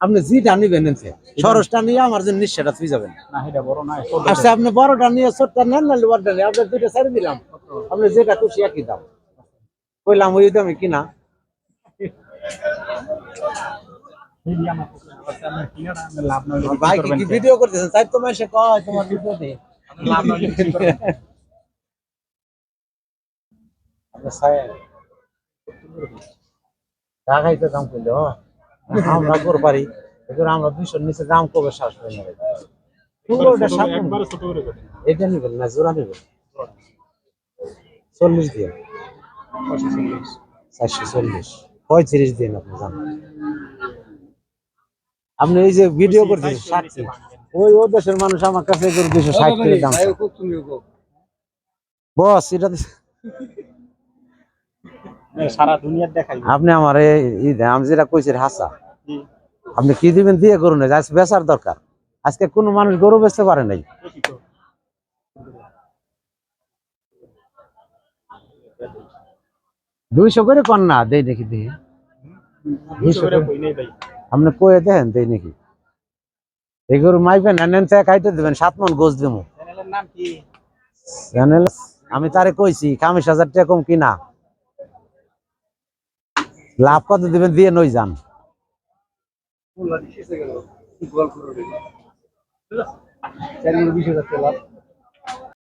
আপনি জিটা নিবেন সরসটা নিয়ে আমার জন্য নিশ্চয়টা তুই যাবেন। বড় না আচ্ছা আপনি বড়টা নিয়ে ছোটটা নেন না বড়টা নিয়ে? আপনার দুইটা ছেড়ে দিলাম। আপনি যেটা খুশি একই দাম। কইলাম ওই দামে কিনা। ভাই কি ভিডিও করতেছেন? তাই তো মাসে কয় তোমার ভিডিওতে টাকাইতে দাম করলে হ আমরা করতে পারি এবার আমরা দুইশোর নিচে দাম কবে শ্বাস হয়ে যাবে পুরোটা সাত একবারে ছোট করে দেন এটা নেবেন না জোড়া নেবেন। চল্লিশ দিয়ে চারশো চল্লিশ। পঁয়ত্রিশ দিন আপনি জান আপনি এই যে ভিডিও করতেছেন ষাটটি ওই ও দেশের মানুষ আমার কাছে করে দুশো ষাট করে দাম বস এটা সারা দুনিয়ার দেখাই আপনি আমার এই- আমি যেটা কইছি হাসা। আপনি কি দিবেন দিয়ে গরু নেই আজকে বেচার দরকার। আজকে কোনো মানুষ গরু বেচতে পারে নাই। দুইশো করে কর না দেই নাকি দিই। করে আপনি কয়ে দেখেন দেই নাকি। এই গরু মাইবেন নেন কাইটে দেবেন সাত মন গোছ দেবো আমি তারে কইছি খামিশ হাজার টাকা কম কিনা। লাভ কত দিবেন? দিয়ে নই যান। লাভ।